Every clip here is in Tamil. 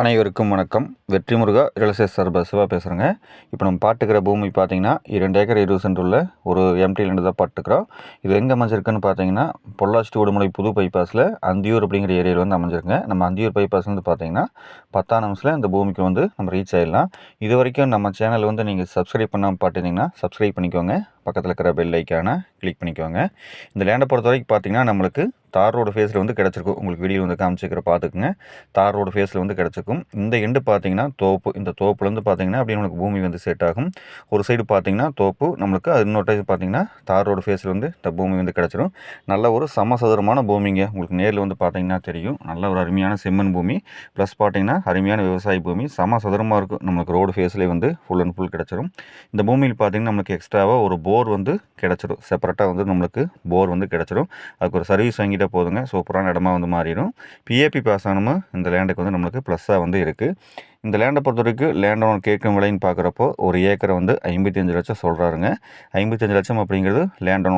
அனைவருக்கும் வணக்கம். வெற்றி முருகா ரியல் எஸ்டேட் சார்பா சிவா பேசுகிறேங்க இப்போ நம்ம பாட்டுக்கிற பூமி பார்த்தீங்கன்னா இரண்டு ஏக்கர் இருபது சென்ட் உள்ள ஒரு எம்டி தான் பாட்டுக்கிறோம். இது எங்கே அமைஞ்சிருக்குன்னு பார்த்தீங்கன்னா பொள்ளாச்சி உடுமலை புது பைபாஸில் அந்தியூர் அப்படிங்கிற ஏரியாவில் வந்து அமைஞ்சிருங்க நம்ம அந்தியூர் பைபாஸ்லேருந்து வந்து பார்த்தீங்கன்னா பத்தாம் நிமிஷத்தில் இந்த பூமிக்கு வந்து நம்ம ரீச் ஆகிடலாம் இது வரைக்கும் நம்ம சேனல் வந்து நீங்கள் சப்ஸ்கிரைப் பண்ணாமல் பார்த்துருந்தீங்கன்னா சப்ஸ்கிரைப் பண்ணிக்கோங்க. பக்கத்தில் இருக்கிற பெல் ஐக்கானை கிளிக் பண்ணிக்கோங்க. இந்த லேண்டை பொறுத்த வரைக்கும் பார்த்தீங்கன்னா நம்மளுக்கு தார் ரோடு ஃபேஸில் வந்து கிடச்சிருக்கும். உங்களுக்கு வீடியோ வந்து காமிச்சிக்கிற பார்த்துக்குங்க தார் ரோடு ஃபேஸில் வந்து கிடச்சிருக்கும். இந்த எண்டு பார்த்தீங்கன்னா தோப்பு. இந்த தோப்புலேருந்து பார்த்தீங்கன்னா அப்படியே நம்மளுக்கு பூமி வந்து செட் ஆகும். ஒரு சைடு பார்த்தீங்கன்னா தோப்பு. நம்மளுக்கு அது இன்னொரு டைம் பார்த்தீங்கன்னா தார் ரோடு ஃபேஸில் வந்து இந்த பூமி வந்து கிடச்சிரும். நல்ல ஒரு சமசதுரமான பூமிங்க. உங்களுக்கு நேரில் வந்து பார்த்தீங்கன்னா தெரியும். நல்ல ஒரு அருமையான செம்மண் பூமி. ப்ளஸ் பார்த்தீங்கன்னா அருமையான விவசாய பூமி. சமசதுரமாக இருக்கும். நம்மளுக்கு ரோடு ஃபேஸ்லேயே வந்து ஃபுல் அண்ட் ஃபுல் கிடச்சிரும். இந்த பூமியில் பார்த்தீங்கன்னா நம்மளுக்கு எக்ஸ்ட்ராவாக ஒரு போர் போர் வந்து கிடச்சிடும் செப்பரேட்டாக வந்து நம்மளுக்கு போர் வந்து கிடச்சிடும் அதுக்கு ஒரு சர்வீஸ் வாங்கிட்டால் வாங்கிட்டே போதுங்க. சூப்பரான இடமா வந்து மாறிடும். பிஏபி பாஸ் ஆனமும் இந்த லேண்டுக்கு வந்து நம்மளுக்கு ப்ளஸ்ஸாக வந்து இருக்குது இந்த லேண்டை பொறுத்த வரைக்கும் லேண்ட் ஓனர் கேட்கும் விலைன்னு பார்க்குறப்போ ஒரு ஏக்கரை வந்து ஐம்பத்தஞ்சு லட்சம் சொல்கிறாருங்க ஐம்பத்தஞ்சு லட்சம் அப்படிங்கிறது லேண்ட்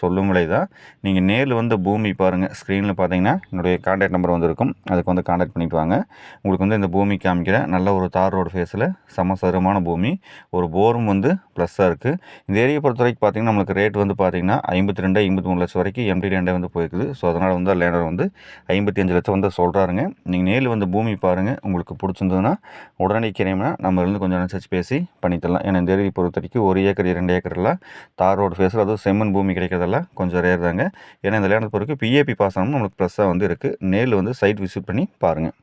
சொல்லும் விலை தான். நீங்கள் நேரில் வந்து பூமி பாருங்கள் ஸ்க்ரீனில் பார்த்தீங்கன்னா என்னுடைய கான்டாக்ட் நம்பர் வந்து இருக்கும் அதுக்கு வந்து கான்டாக்ட் பண்ணிப்பாங்க. உங்களுக்கு வந்து இந்த பூமி காமிக்கிறேன். நல்ல ஒரு தார் ரோடு ஃபேஸில் சமசரமான பூமி. ஒரு போரும் வந்து ப்ளஸ்ஸாக இருக்குது இந்த ஏரியை பொறுத்த வரைக்கும் பார்த்தீங்கன்னா நம்மளுக்கு ரேட் வந்து பார்த்தீங்கன்னா ஐம்பத்தி ரெண்டு ஐம்பத்தி மூணு லட்சம் வரைக்கும் எம்டி லேண்டே வந்து போயிருக்குது. ஸோ அதனால் வந்து லேண்டர் வந்து ஐம்பத்தி அஞ்சு லட்சம் வந்து சொல்கிறாருங்க நீங்கள் நேரில் வந்து பூமி பாருங்கள் உங்களுக்கு பிடிச்சிருந்ததுன்னா உடனடி நம்ம இருந்து கொஞ்சம் அனுசரித்து பேசி பண்ணித்தரலாம். ஏன்னா இந்த ஏரியை பொறுத்த வரைக்கும் ஒரு ஏக்கர் இரண்டு ஏக்கரில் தார் ரோடு ஃபேஸில் அதுவும் செம்மன் பூமி கிடைக்கிறதெல்லாம் கொஞ்சம் ரேர் தாங்க. ஏன்னா இந்த லேண்டை பொறுத்து பிஏபி பாசனமும் நம்மளுக்கு ப்ளஸ்ஸாக வந்து இருக்குது நேரில் வந்து சைட் விசிட் பண்ணி பாருங்கள்